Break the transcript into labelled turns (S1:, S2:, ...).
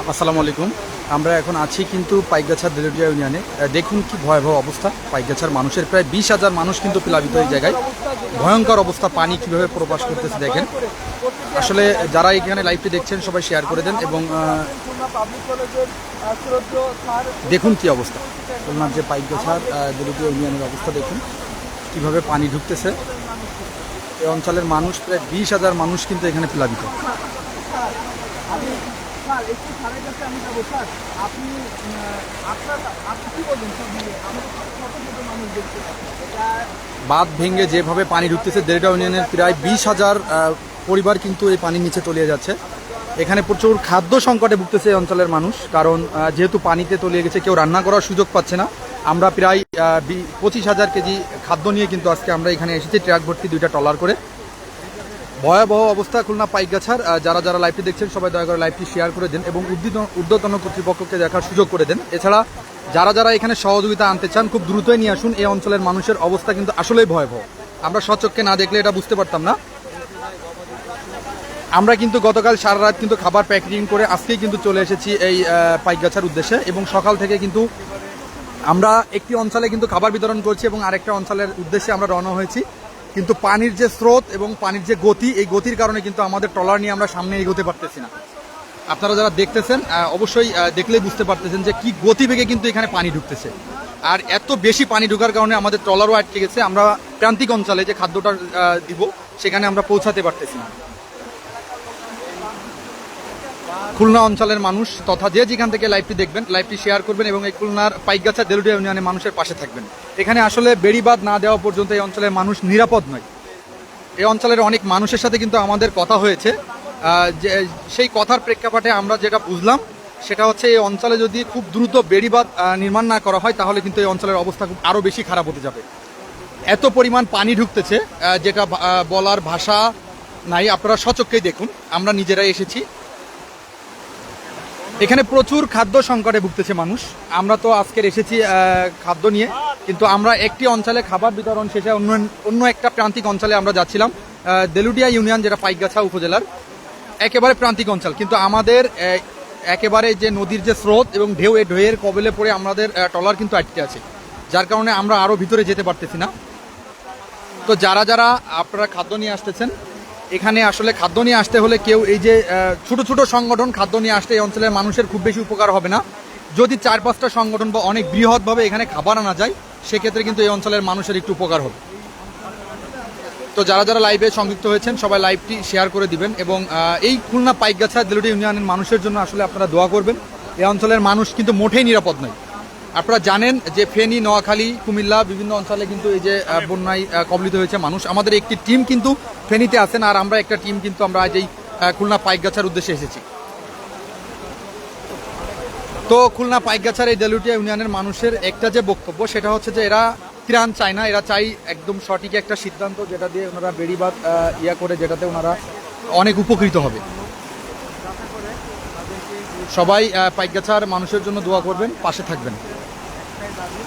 S1: আসসালামু আলাইকুম। আমরা এখন আছি কিন্তু পাইকগাছার দেলুটিয়া ইউনিয়নে। দেখুন কি ভয়াবহ অবস্থা। পাইকগাছার মানুষের প্রায় বিশ হাজার মানুষ কিন্তু প্লাবিত এই জায়গায়। ভয়ঙ্কর অবস্থা, পানি কীভাবে প্রবাস করতেছে দেখেন। আসলে যারা এখানে লাইভটি দেখছেন, সবাই শেয়ার করে দেন এবং দেখুন কি অবস্থা। খুলনার যে পাইকগাছার দেলুটিয়া ইউনিয়নের অবস্থা দেখুন। কীভাবে পানি ঢুকতেছে। এই অঞ্চলের মানুষ, প্রায় বিশ হাজার মানুষ কিন্তু এখানে প্লাবিত।
S2: স্যার একটু স্যারের কাছে আমি যাব। স্যার, আপনি আপনার আপনি কি বলবেন সব দেখতে
S1: বাঁধ ভেঙে যেভাবে পানি ঢুকতেছে, দেড়টা ইউনিয়নের প্রায় বিশ হাজার পরিবার কিন্তু এই পানির নিচে তলিয়ে যাচ্ছে। এখানে প্রচুর খাদ্য সংকটে ভুগতেছে এই অঞ্চলের মানুষ, কারণ যেহেতু পানিতে তলিয়ে গেছে, কেউ রান্না করার সুযোগ পাচ্ছে না। আমরা প্রায় পঁচিশ হাজার কেজি খাদ্য নিয়ে কিন্তু আজকে আমরা এখানে এসেছি, ট্রাক ভর্তি দুইটা টলার করে। ভয়াবহ অবস্থা খুলনা পাইকগাছার। যারা যারা লাইভটি দেখছেন, সবাই দয়া করে লাইভটি শেয়ার করে দেন এবং উদ্দিত- ঊর্ধ্বতন কর্তৃপক্ষকে দেখার সুযোগ করে দেন। এছাড়া যারা যারা এখানে সহযোগিতা আনতে চান, খুব দ্রুতই নিয়ে আসুন। এই অঞ্চলের মানুষের অবস্থা কিন্তু আসলেই ভয়াবহ। আমরা সচক্ষে না দেখলে এটা বুঝতে পারতাম না। আমরা কিন্তু গতকাল সারা রাত কিন্তু খাবার প্যাকেজিং করে আজকেই কিন্তু চলে এসেছি এই পাইকগাছার উদ্দেশ্যে এবং সকাল থেকে কিন্তু আমরা একটি অঞ্চলে কিন্তু খাবার বিতরণ করছি এবং আরেকটা অঞ্চলের উদ্দেশ্যে আমরা রওনা হয়েছি। কিন্তু পানির যে স্রোত এবং পানির যে গতি, এই গতির কারণে কিন্তু আমাদের ট্রলার নিয়ে আমরা সামনে এগোতে পারতেছি না। আপনারা যারা দেখতেছেন অবশ্যই দেখলেই বুঝতে পারতেছেন যে কি গতিবেগে কিন্তু এখানে পানি ঢুকতেছে। আর এত বেশি পানি ঢোকার কারণে আমাদের ট্রলারও আটকে গেছে। আমরা প্রান্তিক অঞ্চলে যে খাদ্যটা দিব, সেখানে আমরা পৌঁছাতে পারতেছি না। খুলনা অঞ্চলের মানুষ তথা যে যেখান থেকে লাইভটি দেখবেন, লাইভটি শেয়ার করবেন এবং এই খুলনার পাইকগাছা দেলুডিয়া ইউনিয়নের মানুষের পাশে থাকবেন। এখানে আসলে বেড়িবাদ না দেওয়া পর্যন্ত এই অঞ্চলের মানুষ নিরাপদ নয়। এই অঞ্চলের অনেক মানুষের সাথে কিন্তু আমাদের কথা হয়েছে। যে, সেই কথার প্রেক্ষাপটে আমরা যেটা বুঝলাম, সেটা হচ্ছে এই অঞ্চলে যদি খুব দ্রুত বেড়িবাদ নির্মাণ না করা হয়, তাহলে কিন্তু এই অঞ্চলের অবস্থা খুব আরও বেশি খারাপ হতে যাবে। এত পরিমাণ পানি ঢুকতেছে যেটা বলার ভাষা নাই, আপনারা সচক্ষেই দেখুন। আমরা নিজেরাই এসেছি। এখানে প্রচুর খাদ্য সংকটে ভুগতেছে মানুষ। আমরা তো আজকের এসেছি খাদ্য নিয়ে। কিন্তু আমরা একটি অঞ্চলে খাবার বিতরণ শেষে অন্য অন্য একটা প্রান্তিক অঞ্চলে আমরা যাচ্ছিলাম দেলুডিয়া ইউনিয়ন যেটা পাইকগাছা উপজেলার। একেবারে প্রান্তিক অঞ্চল। কিন্তু আমাদের একেবারে যে নদীর যে স্রোত এবং ঢেউ এই ঢেউয়ের কবলে পড়ে আমাদের আহ, ট্রলার কিন্তু আটকে আছে। যার কারণে আমরা আরও ভিতরে যেতে পারতেছি না। তো যারা যারা আপনারা খাদ্য নিয়ে আসতেছেন এখানে আসলে খাদ্য নিয়ে আসতে হলে কেউ এই যে ছোট ছোট সংগঠন খাদ্য নিয়ে আসতে এই অঞ্চলের মানুষের খুব বেশি উপকার হবে না। যদি চার পাঁচটা সংগঠন বা অনেক বৃহৎভাবে এখানে খাবার আনা যায়, সেক্ষেত্রে কিন্তু এই অঞ্চলের মানুষের একটু উপকার হবে। তো যারা যারা লাইভে সংযুক্ত হয়েছেন, সবাই লাইভটি শেয়ার করে দিবেন এবং এই খুলনা পাইকগাছা দেলুটি ইউনিয়নের মানুষের জন্য আসলে আপনারা দোয়া করবেন। এই অঞ্চলের মানুষ কিন্তু মোটেই নিরাপদ নয়। আপনারা জানেন যে ফেনী, নোয়াখালী, কুমিল্লা বিভিন্ন অঞ্চলে কিন্তু এই যে বন্যায় কবলিত হয়েছে মানুষ। আমাদের একটি টিম কিন্তু ফেনীতে আছেন আর আমরা একটা টিম কিন্তু আমরা আজ এই খুলনা পাইকগাছার উদ্দেশ্যে এসেছি। তো খুলনা পাইকগাছার এই দেলুটিয়া ইউনিয়নের মানুষের একটা যে বক্তব্য, সেটা হচ্ছে যে এরা ত্রাণ চায় না, এরা চাই একদম সঠিক একটা সিদ্ধান্ত যেটা দিয়ে ওনারা বেড়িবাদ ইয়া করে যেটাতে ওনারা অনেক উপকৃত হবে। সবাই পাইকগাছার মানুষের জন্য দোয়া করবেন, পাশে থাকবেন। แบบนี้